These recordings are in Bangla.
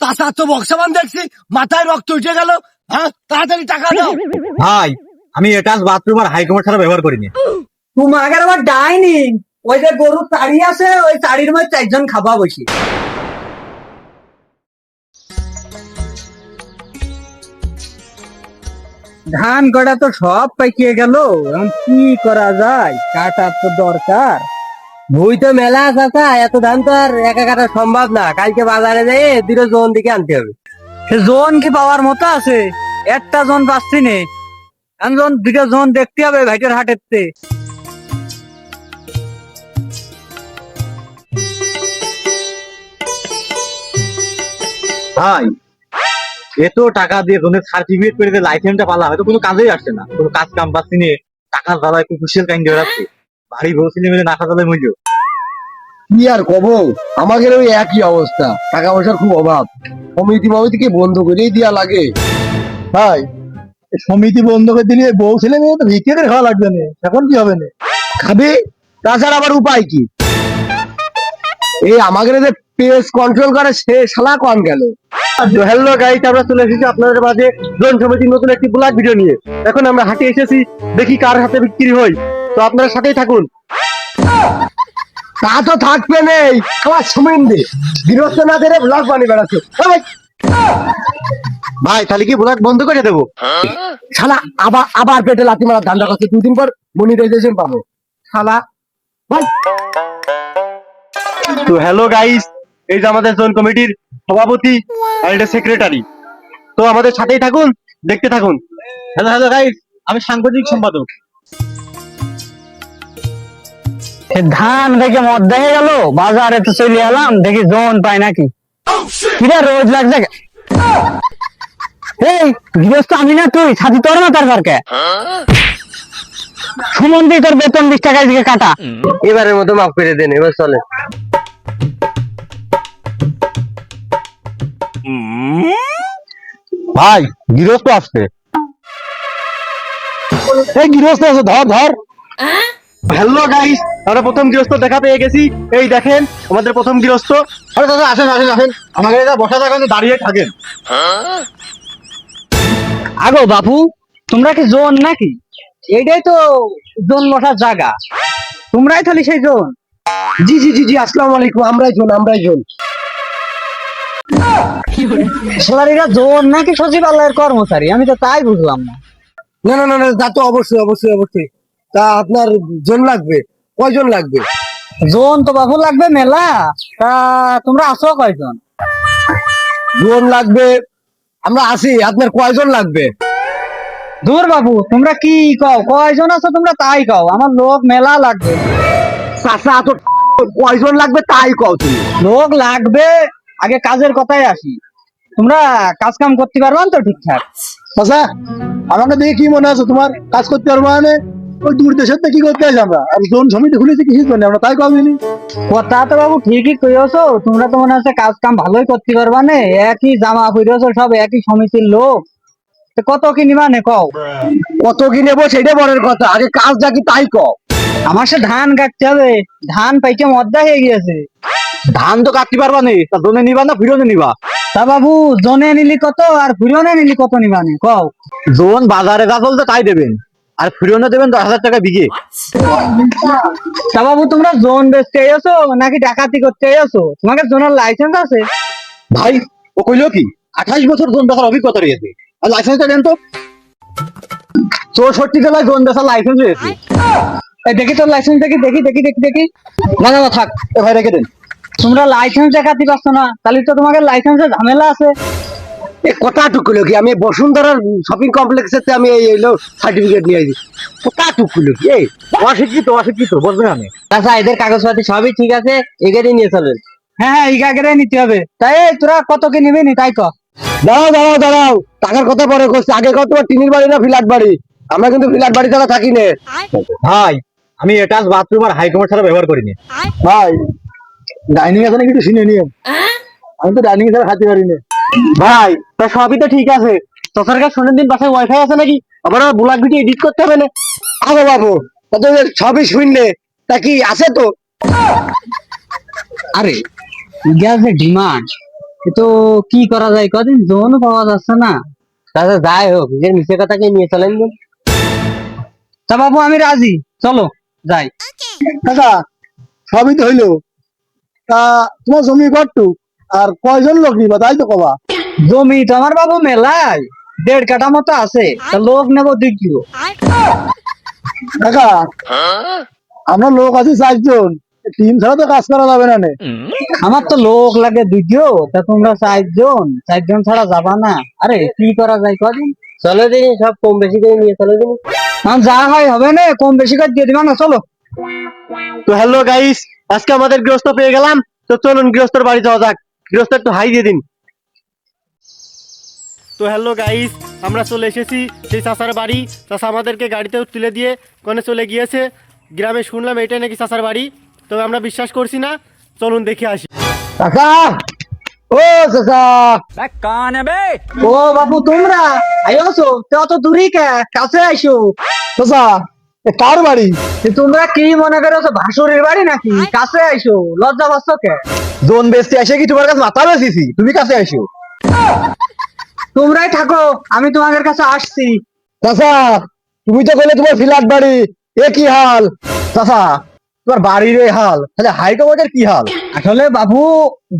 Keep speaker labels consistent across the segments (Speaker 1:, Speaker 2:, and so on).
Speaker 1: চাচা তো বক্সাবান দেখছি মাথায় রক্ত উঠে গেল। হ্যাঁ তাড়াতাড়ি টাকা দাও।
Speaker 2: ভাই আমি এটা বাথরুম আর হাইকমার ছাড়া ব্যবহার করিনি।
Speaker 3: আবার ডাইনিং ওই যে গরু তাড়ি আছে ওই তাড়ির মধ্যে চারজন খাবা বসি। ধান কটা তো সব পাইকিয়ে গেল কি করা যায়? কাটার তো দরকার। ভুই তো মেলা চাচা এত ধান তো আর একা কাটা সম্ভব না। কালকে বাজারে যেয়ে দুটো জোন দিকে আনতে হবে। সে জোন কি পাওয়ার মতো আছে? একটা জোন পাচ্ছি নে। এখন জোন দুটো জোন দেখতে হবে ভাইটার হাটেতে
Speaker 2: ভাই এত টাকা দিয়ে কোনো সার্টিফিকেট করে লাইসেন্সটা পালা হয়তো কোনো কাজেই আসছে না। কোনো কাজ কাম পাচ্ছি নিয়ে টাকার জ্বালায় কুকুশের কাইন্ড হয়ে বাড়ি মিলে মূল্য
Speaker 1: কি আর কব? আমাদের ওই একই অবস্থা। টাকা পয়সার খুব অভাব। সমিতি মমিতিকে বন্ধ করেই দিয়া লাগে।
Speaker 2: ভাই সমিতি বন্ধ করে দিলে বউ ছেলে মেয়ে তো খাওয়া লাগবে না। এখন কি হবে না?
Speaker 1: খাবে? তাছাড়া আবার উপায় কি? এই আমাদের যে পেস কন্ট্রোল করে সে শালা কম গেল?
Speaker 2: হ্যালো গাইস আমরা চলে এসেছি আপনাদের মাঝে। জন সমিতির নতুন একটি ব্লগ ভিডিও নিয়ে। এখন আমরা হাটে এসেছি। দেখি কার হাতে বিক্রি হয়। তো আপনারা সাথেই থাকুন।
Speaker 1: তা তো থাকবে নেই আমার সুমিন্দে। গৃহস্থ না ধরে ব্লগ বানিয়ে বেড়াচ্ছে। ভাই,
Speaker 2: তাহলে কি ব্লগ বন্ধ করে দেবো?
Speaker 1: শালা আবার আবার পেটে লাথি মারার ধান্দা করছে। দুদিন পর মনিটাইজেশন পাবো। শালা ভাই।
Speaker 2: তো হ্যালো গাইস এই যে আমাদের জোন কমিটির সভাপতি আর এটা সেক্রেটারি তো আমাদের সাথেই থাকুন দেখতে থাকুন। হ্যালো হ্যালো গাইস আমি সাংবাদিক সম্পাদক।
Speaker 3: ধান থেকে মদ দেখে গেল বাজারে তো চলে এলাম দেখি জোন পাই নাকি। কিরা রোজ লাগছে? এই গৃহস্থ আমি না তুই ছাতি তোর না তার পারকে সুমন্দি তোর বেতন বিশ টাকা দিকে কাটা। এবারের মতো মাফ করে দেন এবার চলে।
Speaker 2: ভাই গৃহস্থ আসছে। এই গৃহস্থ আছে ধর ধর। হ্যালো গাইস আমরা প্রথম গৃহস্থ দেখা পেয়ে গেছি। এই দেখেন আমাদের প্রথম গৃহস্থ। আরে দাদা আসেন আসেন আসেন। আমাদের এটা বসা থাকেন দাঁড়িয়ে থাকেন।
Speaker 3: আগো বাপু তোমরা কি জোন নাকি? এইটাই তো জোন বসার জায়গা। তোমরাই খালি সেই জোন।
Speaker 1: জি জি জি জি আসসালামু আলাইকুম। আমরাই জোন আমরাই জন।
Speaker 3: সালারিরা জোন নাকি সচিবালয়ের কর্মচারী? আমি তো তাই বুঝলাম না।
Speaker 1: না না না না তা তো অবশ্যই অবশ্যই অবশ্যই। তা আপনার জন লাগবে? কয়জন লাগবে?
Speaker 3: জোন তো বাবু লাগবে মেলা। তা তোমরা আসো কয়জন?
Speaker 1: জন লাগবে আমরা আসি। আপনার কয়জন লাগবে?
Speaker 3: দূর বাবু তোমরা কি কও? কয়জন আছো তোমরা তাই কও। আমার লোক মেলা লাগবে।
Speaker 1: চাচা তো কয়জন লাগবে তাই কও তুমি?
Speaker 3: লোক লাগবে আগে কাজের কথাই আসি। তোমরা কাজ কাম করতে পারবা তো ঠিকঠাক?
Speaker 2: চাচা আমাকে দেখে কি মনে আছে তোমার? কাজ করতে পারব মানে ওই দূর দেশের কি করতে আসি আমরা? আর জোন সমিতি খুলেছি কিসের জন্য আমরা তাই কমিনি
Speaker 3: কথা তো বাবু ঠিকই কইছো তোমরা তো মনে হচ্ছে কাজ কাম ভালোই করতে পারবা না? একই জামা সব একই সমিতির লোক। কত কি নিবা নে কও?
Speaker 1: কত কি নেব সেটা বড়ের কথা আগে কি তাই কও।
Speaker 3: আমার সে ধান কাটতে হবে ধান পাইতে মদ্দা হয়ে গিয়েছে।
Speaker 2: ধান তো কাটতে পারবা নেই তা জোনে নিবা না ফিরোনে নিবা?
Speaker 3: তা বাবু জনে নিলি কত আর ফিরনে নিলি কত নিবা নে? কও।
Speaker 2: জোন বাজারে যা চলছে তাই দেবেন। আর ফিরোনে দেবেন দশ হাজার টাকা বিঘে।
Speaker 3: তা বাবু তোমরা জোন বেচতে আইছো নাকি ডাকাতি করতে আইছো তোমাকে জোনের লাইসেন্স আছে?
Speaker 2: ভাই ও কইলো কি আঠাশ বছর জোন বেচার অভিজ্ঞতা রয়েছে। আর লাইসেন্সটা দেন তো। চৌষট্টি জেলায় জোন বেচার লাইসেন্স রয়েছে।
Speaker 3: দেখি তোর লাইসেন্স দেখি দেখি দেখি দেখি দেখি।
Speaker 2: না না থাক। এ ভাই রেখে দেন।
Speaker 3: তোমরা লাইসেন্স দেখাতে পারছ না। তাহলে তো তোমাকে লাইসেন্সের ঝামেলা আছে।
Speaker 1: কথাটুকু কি? আমি বসুন্ধরার শপিং আমি এই এলো সার্টিফিকেট নিয়ে আসি কথাটুকু কি? এই
Speaker 2: অশিক্ষিত অশিক্ষিত বলবেন আমি
Speaker 3: আচ্ছা এদের কাগজপাতি সবই ঠিক আছে এগেরে নিয়ে চলেন। হ্যাঁ হ্যাঁ নিতে হবে। তাই তোরা কত কি নিবি নি তাই ক।
Speaker 1: দাঁড়াও দাঁড়াও দাঁড়াও টাকার কথা পরে করছে। আগে কত টিনির বাড়ি না ফ্ল্যাট বাড়ি? আমরা কিন্তু ফ্ল্যাট বাড়ি ছাড়া থাকি না।
Speaker 2: ভাই আমি এটাচ বাথরুম আর হাইকমার ছাড়া ব্যবহার করিনি। ভাই ডাইনিং আছে নাকি একটু শুনে নিও। আমি তো ডাইনিং ছাড়া খাতে পারি না। ভাই তা সবই তো ঠিক আছে। তোর কাছে শোনেন দিন বাসায় ওয়াইফাই আছে নাকি? আবার ব্লগ ভিডিও এডিট করতে হবে না।
Speaker 1: আগে বাবু কত সবই শুনলে। তা কি আছে তো?
Speaker 3: আরে গ্যাসের ডিমান্ড তো কি করা যায় কদিন? জোনও পাওয়া যাচ্ছে না। তাহলে যাই হোক নিজের মিশে কথাকে নিয়ে চলেন দিন। তা বাবু আমি রাজি। চলো যাই।
Speaker 2: কাকা সবই তো হইল। তা তোমার জমি কটটু আর কয়জন লোক নিবা তাই তো কবা?
Speaker 3: জমি তো আমার বাবু মেলায় দেড় কাঠা মতো আছে লোক নেব দুই কিলো।
Speaker 2: কাকা আমরা লোক আছে চারজন টিম ছাড়া তো কাজ করা যাবে না
Speaker 3: আমার তো লোক লাগে দুইজো তা তোমরা চারজন চারজন ছাড়া যাবা না। আরে কি করা যায় কদিন? চলো দিন সব কম বেশি করে নিয়ে চলো দিন যা হয় হবে না কম বেশি করে দিয়ে দিবা না চলো।
Speaker 2: তো হ্যালো গাইস আজকে আমাদের গৃহস্থ পেয়ে গেলাম তো চলুন গৃহস্থর বাড়ি যাওয়া যাক। গৃহস্থ একটু হাই দিয়ে দিন।
Speaker 4: তো হ্যালো গাইস আমরা চলে এসেছি সেই চাচার বাড়ি। চাচা আমাদেরকে গাড়িতে তুলে দিয়ে কোনে চলে গিয়েছে। গ্রামে শুনলাম এটাই নাকি চাচার বাড়ি তবে আমরা বিশ্বাস করছি না। চলুন দেখে আসি।
Speaker 1: কাকা ও চাচা!
Speaker 3: ও বাবু তোমরা আইসো তো অত দূরই কে? কাছে আইসো।
Speaker 2: চাচা! কার বাড়ি?
Speaker 3: তোমরা কি মনে করো ভাসুরের বাড়ি নাকি? কাছে আইসো লজ্জা পাচ্ছ কে?
Speaker 2: জোন বেচতে এসে কি তোমার কাছে মাথা বেচিছি? তুমি কাছে আসো
Speaker 3: তোমরাই থাকো আমি তোমাদের কাছে আসছি।
Speaker 1: চাচা তুমি তো বলে তোমার ফ্ল্যাট বাড়ি এ কি হাল?
Speaker 2: চাচা তোমার বাড়ির এই হাল তাহলে হাইকমান্ডের কি হাল?
Speaker 3: আসলে বাবু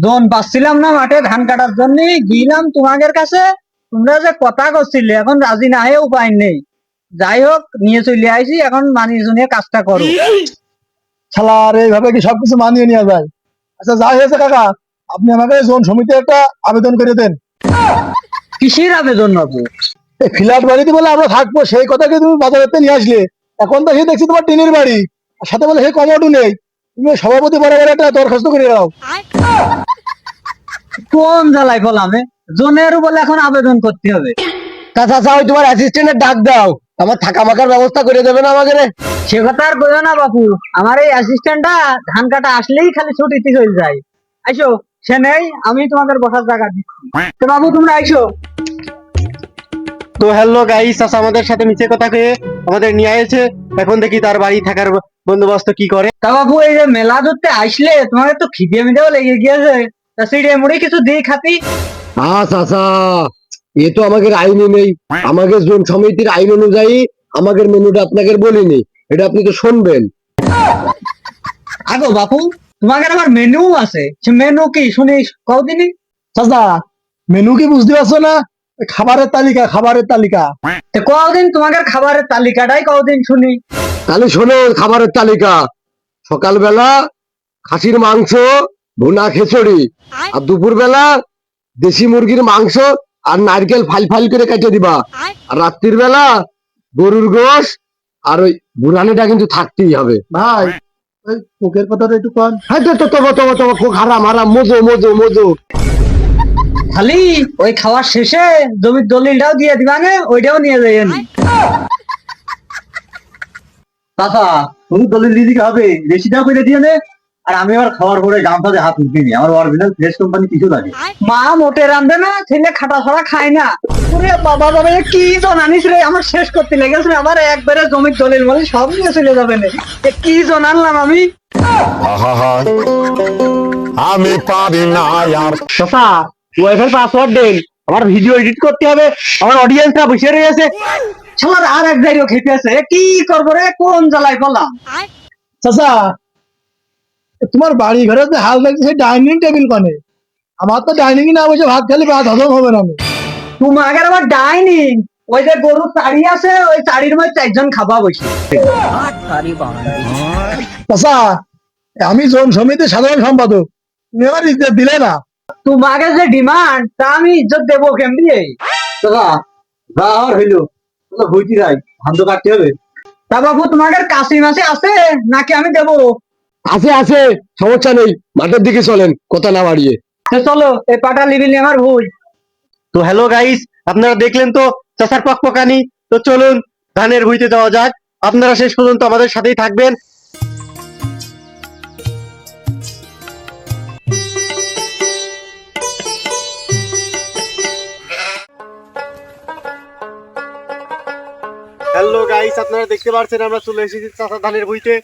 Speaker 3: জন পাচ্ছিলাম না মাঠে ধান কাটার জন্য গিলাম তোমাদের কাছে। তোমরা যে কথা করছিলে এখন রাজি না হয়ে উপায় নেই। যাই হোক নিয়ে চলে আইছি এখন মানিয়ে শুনিয়ে কাজটা করো।
Speaker 2: শালা আর এইভাবে কি সবকিছু মানিয়ে নেওয়া যায় আচ্ছা যাই হয়েছে কাকা আপনি আমাকে জোন সমিতি একটা আবেদন করে দেন।
Speaker 3: কিসের আবেদন বাবু
Speaker 2: এই ফ্ল্যাট বাড়িতে বলে আমরা থাকব সেই কথাকে তুমি বাজারেতে নিয়ে আসলে? এখন তো সে দেখছি তোমার টিনের বাড়ি আর সাথে বলে সেই কমোডও নেই। তুমি সভাপতি বরাবর একটা দরখাস্ত করে দাও।
Speaker 3: কোন জ্বালাই বললাম জনেরও বলে এখন আবেদন করতে হবে।
Speaker 1: তা চাচা ওই তোমার অ্যাসিস্ট্যান্টের ডাক দাও। আমার থাকা মাখার ব্যবস্থা করে দেবে না আমাকে রে?
Speaker 3: সে কথা আর বলো না বাবু আমার এই অ্যাসিস্ট্যান্টটা ধান কাটা আসলেই খালি ছুটিতে চলে যায়। আইসো সে নেই আমি তোমাদের বসার জায়গা দিচ্ছি। তো বাবু তোমরা আইসো।
Speaker 4: তো হ্যালো গাইস চাচা আমাদের সাথে মিছে কথা কয়ে আমাদের নিয়ে এসেছে এখন দেখি তার বাড়ি থাকার বন্দোবস্ত কি করে।
Speaker 3: তা বাবু এই যে মেলা ধরতে আসলে তোমাদের তো খিদে মিদেও লেগে গিয়েছে। তা সিঁড়ে মুড়ি কিছু দিই খাতি।
Speaker 1: আ চাচা। এ তো আমাদের আইনে নেই। আমাদের জোন সমিতির আইন অনুযায়ী আমাদের মেনুটা আপনাকে বলিনি। এটা আপনি তো শুনবেন।
Speaker 3: আগো বাপু তোমাদের আমার মেনু আছে। সে মেনু কি শুনি কদিনই
Speaker 2: চাচা মেনু কি বুঝতে পারছ না? খাবারের তালিকা খাবারের তালিকা।
Speaker 3: কদিন তোমাদের খাবারের তালিকাটাই কদিন শুনি।
Speaker 1: তাহলে শোনো খাবারের তালিকা। সকালবেলা খাসির মাংস ভুনা খিচুড়ি। আর দুপুরবেলা দেশি মুরগির মাংস আর নারকেল ফাইল ফাইল করে কেটে দিবা। আর? রাত্রির বেলা গরুর গোশ আর ওই বুড়ানিটা কিন্তু থাকতেই হবে।
Speaker 2: ভাই ওই মুখের কথাটা একটু কন।
Speaker 1: হ্যাঁ তো তো তবো তবো তবো খুব হারাম হারাম মজো মজো মজো।
Speaker 3: খালি ওই খাওয়ার শেষে জমির দলিলটাও দিয়ে দিবা না ওইটাও নিয়ে যাই
Speaker 2: চাচা তুমি দলিল দিদিকে হবে বেশিটা করে দিয়ে নে। আর আমি আবার খাওয়ার পরে গামছাতে হাত উঠিনি আমার অরিজিনাল ফ্রেশ কোম্পানি কিছু লাগে।
Speaker 3: মা মোটে রান্ধে না ছেলে খাটা ছাড়া খায় না। ওরে বাবা বাবা কি জনানিস রে? আমার শেষ করতে লেগেছে রে, আমার একবারে জমির দলিল মানে সব নিয়ে চলে যাবে না কি জানালাম আমি?
Speaker 5: আমি পারি না আর।
Speaker 2: চাচা ওয়াইফাই পাসওয়ার্ড দেন। আমার ভিডিও এডিট করতে হবে। আমার অডিয়েন্সরা বসে রয়েছে।
Speaker 3: সবার আর এক জায়গায় খেতে আছে। কি করব রে? কোন জ্বালাই বললাম
Speaker 2: চাচা তোমার বাড়ি ঘরে যে হাল লাগছে ডাইনিং টেবিল কনে। আমার তো ডাইনিং না বসে ভাত খালি ভাত হজম হবে না আমি।
Speaker 3: তোমাকে আবার ডাইনিং ওই যে গরুর চাড়ি আছে ওই চাড়ির মধ্যে চারজন খাবা বসে।
Speaker 2: চাচা আমি জন সমিতির সাধারণ সম্পাদক। তুমি আমার ইজ্জত দিলে না।
Speaker 3: তোমাকে যে ডিমান্ড তা আমি ইজ্জত দেবো কেমনি?
Speaker 2: চাচা যা আর হইল। হইতি যাই। ধান তো কাটতে হবে।
Speaker 3: তা বাবু তোমাকে কাশি মাসে আছে? নাকি আমি দেবো?
Speaker 1: আছে আছে সমস্যা নেই। মাঠের দিকে চলেন কথা না বাড়িয়ে।
Speaker 3: চলো এই পাটা লিবি আমার ভুল।
Speaker 4: তো হ্যালো গাইস আপনারা দেখলেন তো চাচার পকপকানি। তো চলুন ধানের ভুইতে যাওয়া যাক। আপনারা শেষ পর্যন্ত আমাদের সাথেই থাকবেন। গাইস আপনারা দেখতে পাচ্ছেন আমরা চলে এসেছি চাষা ধানের ভুইতে।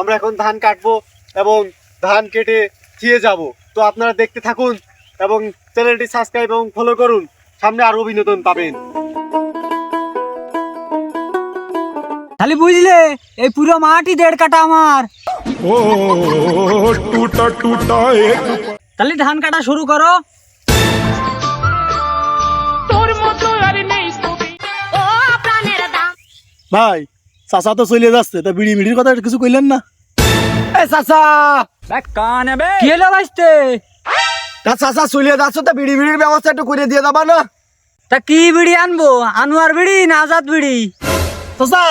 Speaker 4: আমরা এখন ধান কাটবো এবং ধান কেটে খেয়ে যাব। তো আপনারা দেখতে থাকুন এবং চ্যানেলটি সাবস্ক্রাইব এবং ফলো করুন। সামনে আরও বিনোদন পাবেন।
Speaker 3: খালি বুঝলে এই পুরো মাটি দেড় কাটা আমার।
Speaker 5: ও টুটা টুটা
Speaker 3: তাহলে ধান কাটা শুরু করো।
Speaker 2: ভাই চাচা তো চলে যাচ্ছে তা বিড়ি মিড়ির কথা কিছু কইলেন না?
Speaker 1: এ চাচা!
Speaker 3: কি হলো বাঁচতে
Speaker 1: তা চাচা চলে যাচ্ছ তা বিড়ি বিড়ির ব্যবস্থা একটু করে দিয়ে যাবা না।
Speaker 3: তা কি বিড়ি আনব? আনোয়ার বিড়ি না আজাদ বিড়ি?
Speaker 2: চাচা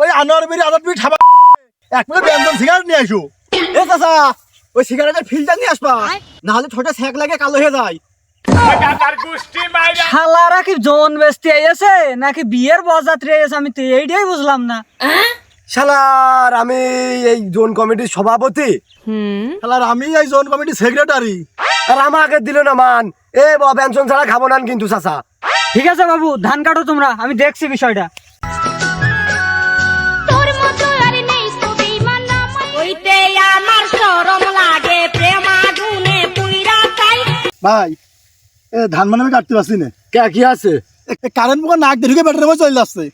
Speaker 2: ওই আনোয়ার বিড়ি আদার বিড়ি খাবা এক মিনিট ব্যঞ্জন সিগারেট নিয়ে আসো এ চাচা ওই সিগারেটের ফিল্টার নিয়ে আসবা না হলে ঠোঁটে সেক লাগে কালো হয়ে যায়।
Speaker 3: শালারা কি জন বেচতে আইছে নাকি বিয়ের বরযাত্রী আইছে আমি তো এইটাই বুঝলাম না।
Speaker 1: শালার আমি এই জোন কমিটির সভাপতি।
Speaker 2: তাহলে আমি এই জোন কমিটির সেক্রেটারি
Speaker 1: আর আমাকে দিল না মান। এ বাবা পেনশন ছাড়া খাব না কিন্তু চাচা।
Speaker 3: ঠিক আছে বাবু ধান কাটো তোমরা আমি দেখছি বিষয়টা।
Speaker 6: তোর মতো আর নেই ছবি মানা ওইতে আমার শরম লাগে প্রেম আগুনে পুইরা চাই
Speaker 2: ভাই এ ধান মানে আমি কাটতে পারছি না।
Speaker 1: কে কি আছে?
Speaker 2: কারেন্ট পোকা নাক দিয়ে ঢুকে ব্যাটারি চলে যাচ্ছে।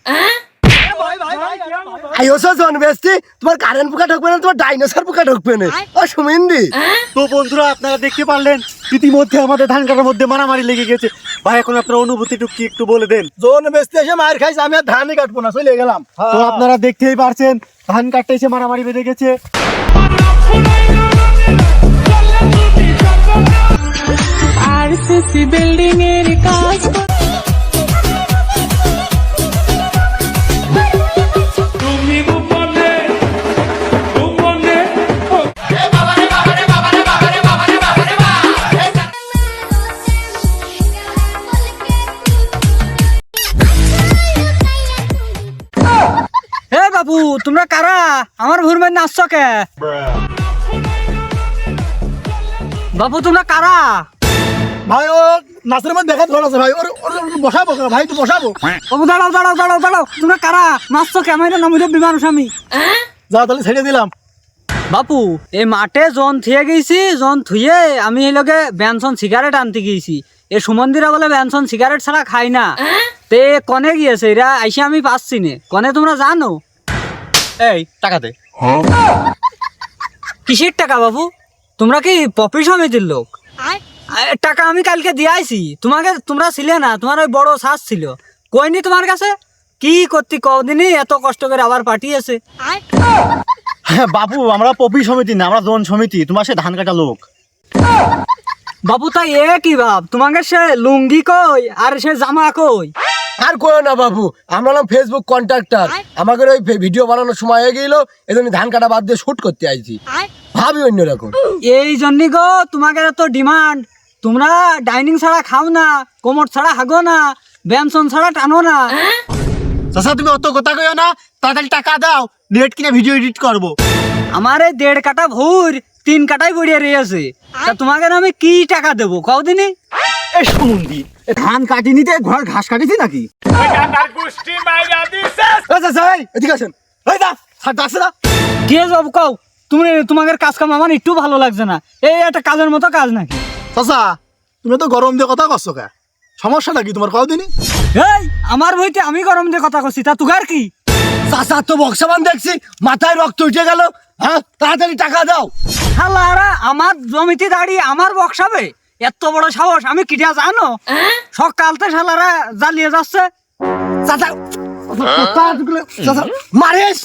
Speaker 1: আইওসো জন বেস্তি তোমার কারেন্ট পোকা ঢুকবে না তোমার ডাইনোসর পোকা ঢুকবে না। ও সুমিন্দি
Speaker 4: তো বন্ধুরা আপনারা দেখতে পারলেন ইতিমধ্যে আমাদের ধান কাটার মধ্যে মারামারি লেগে গেছে। ভাই এখন আপনার অনুভূতিটুকু কি একটু বলে দেন।
Speaker 2: জোন বেচতে এসে মায়ের খাইছে আমি আর ধানই কাটবো না চলে গেলাম।
Speaker 4: তো আপনারা দেখতেই পারছেন ধান কাটতে এসে মারামারি বেঁধে গেছে।
Speaker 6: আরসিসি বিল্ডিং এর কাজ
Speaker 3: হে বাবু তোমরা কারা? আমার ভুরমের নাচছ কে? বাবু তোমরা কারা?
Speaker 2: ভাই ও নাচের মধ্যে দেখা ধর আছে ভাই। ওর বসাবো ভাই তো বসাবো।
Speaker 3: দাঁড়াও দাঁড়াও দাঁড়াও দাঁড়াও। তোমরা কারা? নাচছ মানুষ আমি
Speaker 2: যা তাহলে ছেড়ে দিলাম।
Speaker 3: বাপু এই মাঠে জন থুয়ে গেছি জন থুয়ে আমি এই লগে বেনসন সিগারেট আনতে গেছি। এ সুমন্দিরা বলে বেনসন সিগারেট ছাড়া খাই না। তে কনে গিয়েছে? এরা আইসে আমি পাচ্ছি নে। কনে তোমরা জানো?
Speaker 2: এই টাকা দে।
Speaker 3: কিসের টাকা বাবু তোমরা কি পপি সমিতির লোক? টাকা আমি কালকে দিয়ে আইছি। তোমাকে তোমরা ছিলে না তোমার ওই বড় শ্বাস ছিল। কইনি তোমার কাছে? কি করতে কদিনই এত কষ্ট করে আবার পাঠিয়েছে?
Speaker 2: হ্যাঁ বাবু আমরা পপি সমিতি না আমরা জোন সমিতি তোমার সে ধান কাটা লোক।
Speaker 3: বাবু তাই এ কি বাপ তোমাকে সে লুঙ্গি কই আর সে জামা কই?
Speaker 1: আর করো না বাবু আমরা হলাম ফেসবুক কন্ট্রাক্টর আমাদের ওই ভিডিও বানানোর সময় হয়ে গেল এজন্য ধান কাটা বাদ দিয়ে শুট করতে আইছি। ভাবি অন্যরকম
Speaker 3: এই জন্য গো তোমাকে এত ডিমান্ড তোমরা ডাইনিং ছাড়া খাও না কোমর ছাড়া হাগো না বেনসন ছাড়া টানো না।
Speaker 2: চাচা তুমি অত কথা কইও না তাড়াতাড়ি টাকা দাও নেট কিনে ভিডিও এডিট করব।
Speaker 3: আমার এই দেড় কাটা ভোর তিন কাটাই বড়িয়ে রয়েছে। তা তোমাকে আমি কি টাকা দেবো
Speaker 2: সুমন্দি এ ধান কাটি নিতে ঘর ঘাস কাটিছি নাকি? এই, এদিকে আসেন। এই দা ডাকছে না
Speaker 3: কে বাবু কও? তুমি তোমাদের কাজ কাম আমার একটু ভালো লাগছে না। এই একটা কাজের মতো কাজ নাকি?
Speaker 2: চাচা তুমি তো গরম দিয়ে কথা করছ কে? সমস্যাটা কি তোমার কদিনই
Speaker 3: এই আমার বইতে আমি গরম দিয়ে কথা করছি তা তুগার কি?
Speaker 1: চাচার তো বক্সাবান দেখছি মাথায় রক্ত উঠে গেল হ্যাঁ? তাড়াতাড়ি টাকা দাও।
Speaker 3: শালারা আমার জমিতে দাঁড়িয়ে আমার বক্সাবে? এত বড় সাহস আমি কিটা জানো? সকালতে শালারা জ্বালিয়ে যাচ্ছে।
Speaker 1: চাচা চাচা মারিস!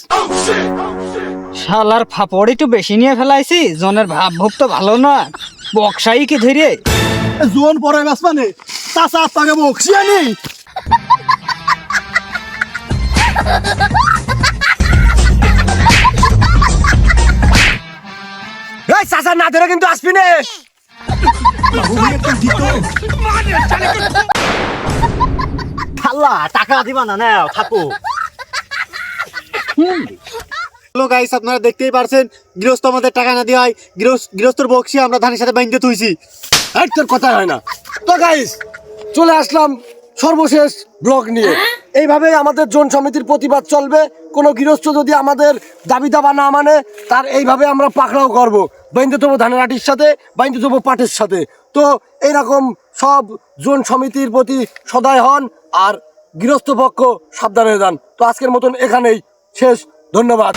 Speaker 3: শালার ফাপড় একটু বেশি নিয়ে ফেলাইছি জনের ভাব তো ভালো না। বক্সাই কি ধরে
Speaker 2: জোন পরে বাস মানে চাচা আপনাকে বকছিয়া নেই
Speaker 1: এই চাচা না ধরে কিন্তু আসবি না।
Speaker 2: খাল্লা টাকা দিবা না নাও থাকো
Speaker 4: হ্যালো গাইস আপনারা দেখতেই পারছেন, গৃহস্থ আমাদের টাকা না দেওয়া হয় গৃহস্থ গৃহস্থর বক্সি আমরা ধানের সাথে বাইন্দে তুইছি
Speaker 1: এই তোর কথা হয় না। তো গাইস চলে আসলাম সর্বশেষ ব্লগ নিয়ে। এইভাবে আমাদের জন সমিতির প্রতিবাদ চলবে। কোনো গৃহস্থ যদি আমাদের দাবি দাবা না মানে তার এইভাবে আমরা পাকড়াও করব। বাইন্দে দেবো ধানের আটির সাথে, বাইন্দে দেবো পাটের সাথে। তো এইরকম সব জোন সমিতির প্রতি সদয় হন আর গৃহস্থ পক্ষ সাবধানে যান। তো আজকের মতন এখানেই শেষ। ধন্যবাদ।